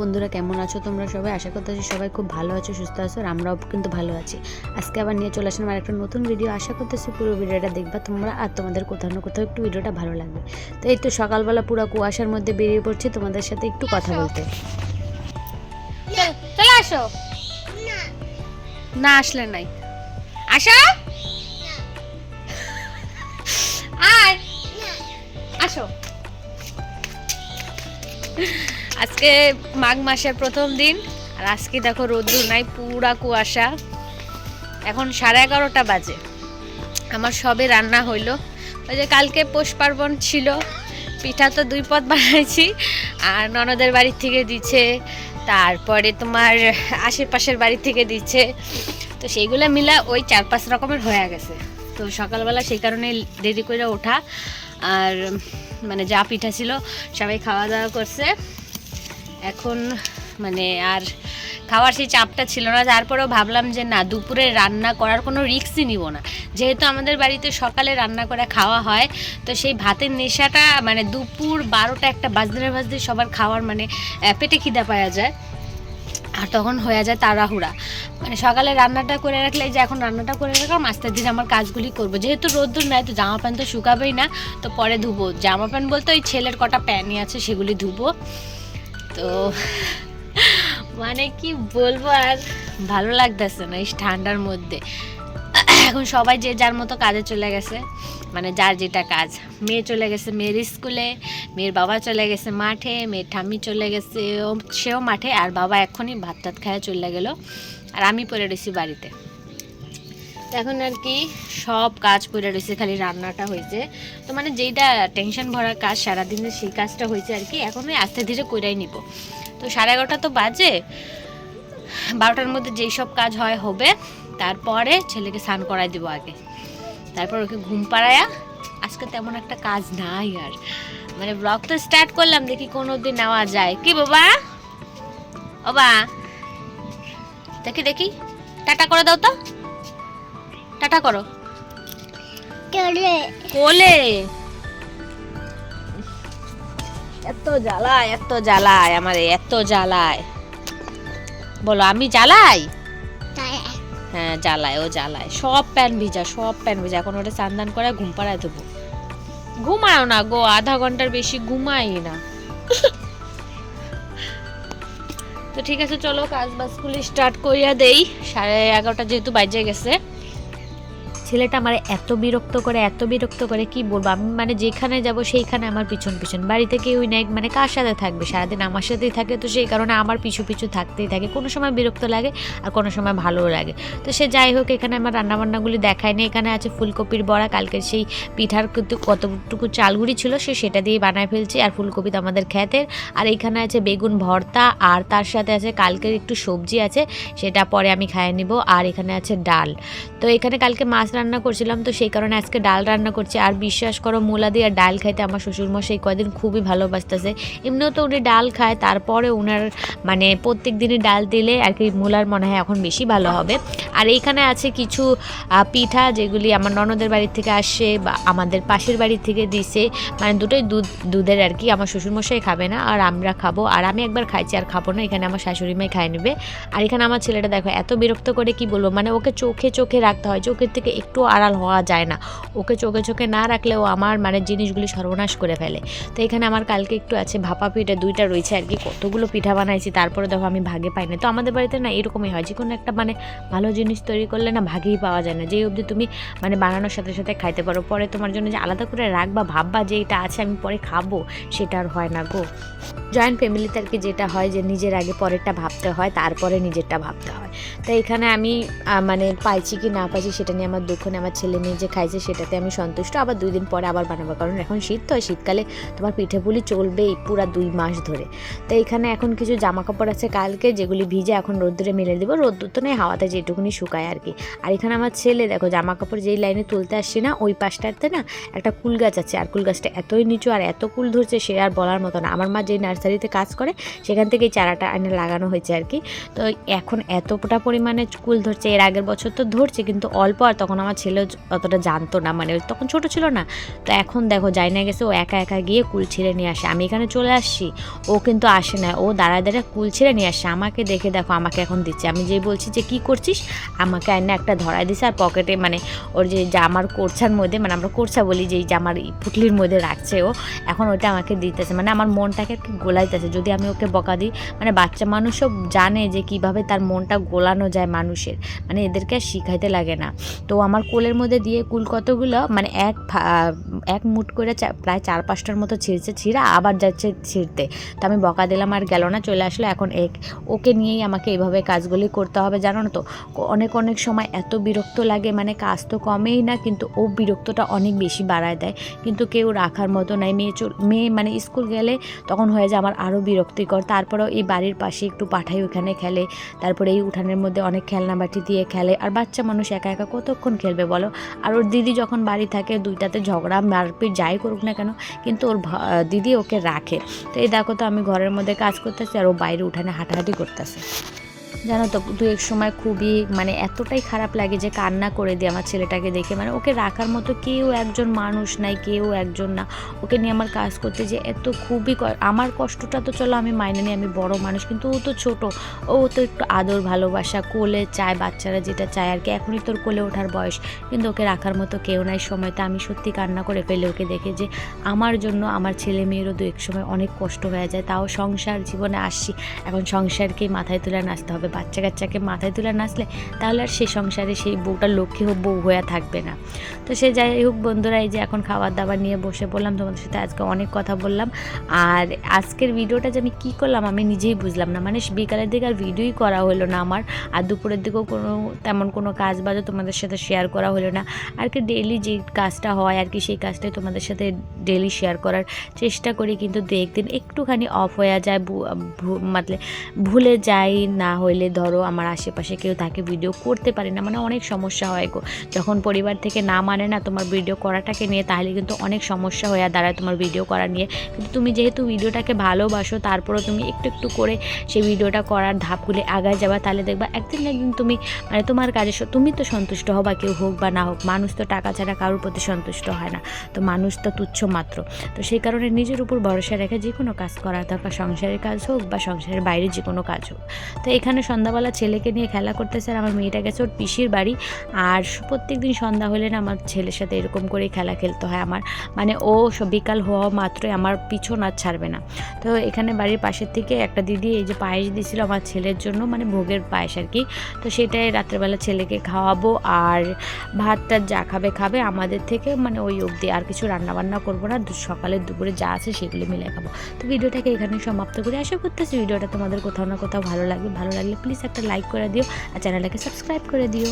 বন্ধুরা কেমন আছো? তোমরা সবাই আশা করতেছি সবাই খুব ভালো আছো সুস্থ আছো আর আমরাও কিন্তু ভালো আছি। আজকে আবার নিয়ে চলে আসলাম আর একটা নতুন ভিডিও আশা করতেছি পুরো ভিডিওটা দেখবা তোমরা আর তোমাদের কোথাও না কোথাও একটু ভিডিওটা ভালো লাগবে। তো এই তো সকালবেলা পুরো কুয়াশার মধ্যে বেরিয়ে পড়ছি তোমাদের সাথে একটু কথা বলতে। চলে আসো। না আসলে নাই। আসো। আয়। আসো। আজকে মাঘ মাসের প্রথম দিন, আর আজকে দেখো রোদ্দুর নাই, পুরা কুয়াশা। এখন সাড়ে এগারোটা বাজে। আমার সবে রান্না হইল। ওই যে কালকে পৌষ পার্বণ ছিল, পিঠা তো দুই পদ বানাইছি, আর ননদের বাড়ি থেকে দিচ্ছে তারপরে তোমার আশেপাশের বাড়ি থেকে দিচ্ছে তো সেইগুলো মিলা ওই চার পাঁচ রকমের হয়ে গেছে। তো সকালবেলা সেই কারণে দেরি করে ওঠা, আর মানে যা পিঠা ছিল সবাই খাওয়া দাওয়া করছে। এখন মানে আর খাওয়ার সেই চাপটা ছিল না, তারপরেও ভাবলাম যে না, দুপুরে রান্না করার কোনো রিস্কই নিব না। যেহেতু আমাদের বাড়িতে সকালে রান্না করে খাওয়া হয়, তো সেই ভাতের নেশাটা মানে দুপুর বারোটা একটা বাজতে বাজতে সবার খাওয়ার মানে পেটে খিদা পাওয়া যায়। আর তখন হয়ে যায় তাড়াহুড়া। মানে সকালে রান্নাটা করে রাখলে যে এখন রান্নাটা করে রাখলাম আস্তে দিন আমার কাজগুলি করব। যেহেতু রোদ্দুর নাই, তো জামা প্যান্ট তো শুকাবেই না, তো পরে ধুবো। জামা প্যান্ট বলতে ওই ছেলের কটা প্যানই আছে, সেগুলি ধুবো। তো মানে কি বলব আর ভালো লাগতেছে না এই ঠান্ডার মধ্যে। এখন সবাই যে যার মতো কাজে চলে গেছে মানে যার যেটা কাজ। মেয়ে চলে গেছে মেয়ের স্কুলে, মেয়ের বাবা চলে গেছে মাঠে, মেয়ের ঠাম্মি চলে গেছে, সেও মাঠে, আর বাবা এখনই ভাত টাত খায় চলে গেল। আর আমি পড়ে রয়েছি বাড়িতে। এখন আর কি সব কাজ পড়ে রয়েছে খালি রান্নাটা হয়েছে তো মানে যেইটা টেনশন ভরা কাজ, সারাদিনের সেই কাজটা হয়েছে আর কি এখন ওই আস্তে ধীরে কইরাই নিব। তো সাড়ে এগারোটা তো বাজে, বারোটার মধ্যে যেই সব কাজ হয় হবে, তারপরে ছেলেকে স্নান করাই দেবো আগে। তারপর ওকে ঘুম পাড়ায়া, আজকে তেমন একটা কাজ নাই আর। মানে ব্লগ তো স্টার্ট করলাম, দেখি কোনো দিন নেওয়া যায়। কি বাবা? ও বা, দেখি দেখি। টাটা করে দাও তো। টাটা করো। কোলে? এত জ্বালায় এত জ্বালায় আমার এত জ্বালায়। বলো আমি জ্বালাই? হ্যাঁ জ্বালায় ও জ্বালায়। সব প্যান ভিজা সব প্যান ভিজা। এখন ওটা চান্দান করে ঘুম পাড়ায় দেবো। ঘুমাও না গো আধা ঘণ্টার বেশি ঘুমাই না। তো ঠিক আছে চলো কাজ বাজগুলি স্টার্ট করিয়া দেই। সাড়ে এগারোটা যেহেতু বাজে গেছে। ছেলেটা আমার এত বিরক্ত করে, এত বিরক্ত করে, কি বলব? আমি মানে যেখানে যাব সেইখানে আমার পিছন পিছন। বাড়িতে কেউই নাই মানে কার সাথে থাকবে? সারাদিন আমার সাথেই থাকে তো সেই কারণে আমার পিছু পিছু থাকতেই থাকে। কোনো সময় বিরক্ত লাগে আর কোনো সময় ভালোও লাগে। তো সে যাই হোক, এখানে আমার রান্নাবান্নাগুলি দেখায়নি এখানে আছে ফুলকপির বড়া, কালকের সেই পিঠার কিন্তু কতটুকু চালগুড়ি ছিল সে সেটা দিয়ে বানায় ফেলছি আর ফুলকপি তো আমাদের খ্যাতের আর এখানে আছে বেগুন ভর্তা আর তার সাথে আছে কালকের একটু সবজি আছে, সেটা পরে আমি খাইয়ে নিব। আর এখানে আছে ডাল। তো এখানে কালকে মাছ রান্না করছিলাম, তো সেই কারণে আজকে ডাল রান্না করছি। আর বিশ্বাস করো, মূলা দিয়ে ডাল খাইতে আমার শ্বশুরমশাই কয়দিন খুবই ভালোবাসতেছে। এমনিও তো উনি ডাল খায়, তারপরে ওনার মানে প্রত্যেক দিনই ডাল দিলে আর কি মূলার মনে হয় এখন বেশি ভালো হবে। আর এইখানে আছে কিছু পিঠা যেগুলি আমার ননদের বাড়ির থেকে আসে বা আমাদের পাশের বাড়ি থেকে দিছে। মানে দুটোই দুধ, দুধের আর কি, আমার শ্বশুরমশাই খাবে না আর আমরা খাব। আর আমি একবার খাইছি আর খাব না, এখানে আমার শাশুড়ি মাই খাই নেবে। আর এখানে আমার ছেলেটা দেখো, এত বিরক্ত করে কি বলব মানে ওকে চোখে চোখে রাখতে হয়, চোখের থেকে একটু আড়াল হওয়া যায় না। ওকে চোখে চোখে না রাখলে ও আমার মানে জিনিসগুলি সর্বনাশ করে ফেলে। তো এখানে আমার কালকে একটু আছে ভাপা পিঠা দুইটা রয়েছে আর কি, কতগুলো পিঠা বানাইছি তারপরে দেখো আমি ভাগে পাই না তো আমাদের বাড়িতে না এরকমই হয় যে কোনো একটা মানে ভালো জিনিস তৈরি করলে না ভাগেই পাওয়া যায় না। যেই অবধি তুমি মানে বানানোর সাথে সাথে খাইতে পারো, পরে তোমার জন্য যে আলাদা করে রাখবা ভাববা যে এটা আছে আমি পরে খাব, সেটা আর হয় না গো। জয়েন্ট ফ্যামিলিতে আর কি যেটা হয় যে নিজের আগে পরেরটা ভাবতে হয়, তারপরে নিজেরটা ভাবতে হয়। তো এখানে আমি মানে পাইছি কি না পাইছি সেটা নিয়ে আমার দুঃখ নেই আমার ছেলে মেয়ে যে খাইছে সেটাতে আমি সন্তুষ্ট। আবার দুই দিন পরে আবার বানাবো, কারণ এখন শীত তো, শীতকালে তোমার পিঠে পুলি চলবেই পুরা দুই মাস ধরে। তো এখানে এখন কিছু জামা কাপড় আছে কালকে, যেগুলি ভিজে এখন রোদ্দুরে মেলে দেবো। রোদ্দুর তো নেই, হাওয়াতে যেটুকুনি শুকায় আর কি। আর এখানে আমার ছেলে, দেখো জামা কাপড় যেই লাইনে তুলতে আসছি না, ওই পাশটাতে না একটা কুল গাছ আছে। আর কুল গাছটা এতই নিচু আর এত কুল ধরছে সে আর বলার মতো না। আমার মা যেই নার্সারিতে কাজ করে, সেখান থেকে চারাটা এনে লাগানো হয়েছে আর কি। তো এখন এতটা পরিমাণে কুল ধরছে, এর আগের বছর তো ধরছে, কিন্তু অল্প, আর তখন আমার ছেলে অতটা জানতো না মানে তখন ছোট ছিল না। তো এখন দেখো যাই না গেছে, ও একা একা গিয়ে কুল ছিঁড়ে নিয়ে আসে। আমি এখানে চলে আসছি, ও কিন্তু আসে না, ও দাঁড়ায় দাঁড়ায় কুল ছিঁড়ে নিয়ে আসে। আমাকে দেখে দেখো, আমাকে এখন দিচ্ছে। আমি যেই বলছি যে, কি করছিস? আমাকে আইনে একটা ধরাই দিছে, আর পকেটে মানে ওর যে জামার কোরছার মধ্যে মানে আমরা কোরছা বলি যে জামার পুটলির মধ্যে রাখছে ও, এখন ওটা আমাকে দিতেছে। মানে আমার মনটাকে গোলাইতেছে। যদি আমি ওকে বকা দিই মানে বাচ্চা মানুষও জানে যে কীভাবে তার মনটা গোলানো যায় মানুষের। মানে এদেরকে আর শিখাইতে লাগে না। তো আমার কোলের মধ্যে দিয়ে কুল কতগুলো মানে এক এক মুট করে প্রায় চার পাঁচটার মতো ছিঁড়ছে, ছিঁড়া আবার যাচ্ছে ছিঁড়তে। তো আমি বকা দিলাম, আর গেল না, চলে আসলো। এখন এক, ওকে নিয়েই আমাকে এইভাবে কাজগুলি করতে হবে, জানো না তো অনেক অনেক সময় এত বিরক্ত লাগে মানে কাজ তো কমেই না, কিন্তু ও বিরক্তটা অনেক বেশি বাড়ায় দেয়। কিন্তু কেউ রাখার মতো নাই। মেয়ে মেয়ে মানে স্কুল গেলে তখন হয়ে যায় আমার আরও বিরক্তিকর। তারপরেও এই বাড়ির পাশে একটু পাঠাই ওখানে খেলে। তারপরে এই উঠানের মধ্যে অনেক খেলনা বাটি দিয়ে খেলে। আর বাচ্চা মানুষ একা একা কতক্ষণ খেলবে বলো? আর ওর দিদি যখন বাড়ি থাকে, দুইটাতে ঝগড়া, মারপিট যাই করুক না কেন, কিন্তু ওর দিদি ওকে রাখে। তো এই দেখো তো আমি ঘরের মধ্যে কাজ করতেছি আর ও বাইরে উঠানে হাঁটাহাঁটি করতেছে। জানো তো, দু এক সময় খুবই মানে এতটাই খারাপ লাগে যে কান্না করে দিই আমার ছেলেটাকে দেখে। মানে ওকে রাখার মতো কেউ একজন মানুষ নাই, কেউ একজন না। ওকে নিয়ে আমার কাজ করতে যে এত খুবই আমার কষ্টটা তো চলো আমি মাইনে নিই, আমি বড় মানুষ, কিন্তু ও তো ছোট। ও তো একটু আদর ভালোবাসা, কোলে চায়, বাচ্চারা যেটা চায় আর কি। এখনই তোর কোলে ওঠার বয়স। কিন্তু ওকে রাখার মতো কেউ নাই সময়টা আমি সত্যি কান্না করে ফেলে ওকে দেখে যে আমার জন্য আমার ছেলে মেয়েরও দু এক সময় অনেক কষ্ট হয়ে যায়, তাও সংসার জীবনে আসছি। এখন সংসারকেই মাথায় তুলে নাচতে হবে। বাচ্চা কাচ্চাকে মাথায় তুলে নাচলে তাহলে আর সেই সংসারে সেই বউটা লক্ষ্মী হোক, বউ হয়ে থাকবে না। তো সে যাই হোক বন্ধুরা, এই যে এখন খাবার দাবার নিয়ে বসে পড়লাম, তোমাদের সাথে আজকে অনেক কথা বললাম। আর আজকের ভিডিওটা যে আমি কী করলাম, আমি নিজেই বুঝলাম না। মানে বিকালের দিকে আর ভিডিওই করা হলো না আমার, আর দুপুরের দিকেও কোনো তেমন কোনো কাজ বাজও তোমাদের সাথে শেয়ার করা হলো না। আর কি ডেলি যে কাজটা হয়, আর কি সেই কাজটাই তোমাদের সাথে ডেলি শেয়ার করার চেষ্টা করি। কিন্তু দু একদিন একটুখানি অফ হয়ে যায় মানে ভুলে যাই না হইলে ধরো আমার আশেপাশে কেউ তাকে ভিডিও করতে পারে না মানে অনেক সমস্যা হয় গো। যখন পরিবার থেকে না মানে না তোমার ভিডিও করাটাকে নিয়ে, তাহলে কিন্তু অনেক সমস্যা হয়ে দাঁড়ায় তোমার ভিডিও করা নিয়ে। কিন্তু তুমি যেহেতু ভিডিওটাকে ভালোবাসো, তারপরেও তুমি একটু একটু করে সেই ভিডিওটা করার ধাপগুলি আগায় যাবা, তাহলে দেখবা একদিন না একদিন তুমি মানে তোমার কাজে তুমি তো সন্তুষ্ট হবা কেউ হোক বা না হোক, মানুষ তো টাকা ছাড়া কারোর প্রতি সন্তুষ্ট হয় না। তো মানুষ তো তুচ্ছ মাত্র। তো সেই কারণে নিজের উপর ভরসা রেখে যে কোনো কাজ করা দরকার সংসারের কাজ হোক বা সংসারের বাইরে যে কোনো কাজ হোক। তো এখানে সন্ধ্যাবেলা ছেলেকে নিয়ে খেলা করতেছে আর আমার মেয়েটা গেছে ওর পিসির বাড়ি। আর প্রত্যেক দিন সন্ধ্যা হলে না আমার ছেলের সাথে এরকম করেই খেলা খেলতে হয় আমার। মানে ও বিকাল হওয়া মাত্রই আমার পিছন আর ছাড়বে না। তো এখানে বাড়ির পাশের থেকে একটা দিদি এই যে পায়েস দিয়েছিল আমার ছেলের জন্য মানে ভোগের পায়েস আর কি। তো সেটাই রাত্রেবেলা ছেলেকে খাওয়াবো আর ভাতটা যা খাবে খাবে আমাদের থেকে মানে ওই অবধি আর কিছু রান্না বান্না করব না। সকালের দুপুরে যা আছে সেগুলো মিলে খাব। তো ভিডিওটাকে এখানে সমাপ্ত করে। আশা করতেছি ভিডিওটা তোমাদের কোথাও না কোথাও ভালো লাগবে। ভালো লাগলে প্লিজ একটা লাইক করে দিও আর চ্যানেলটাকে সাবস্ক্রাইব করে দিও।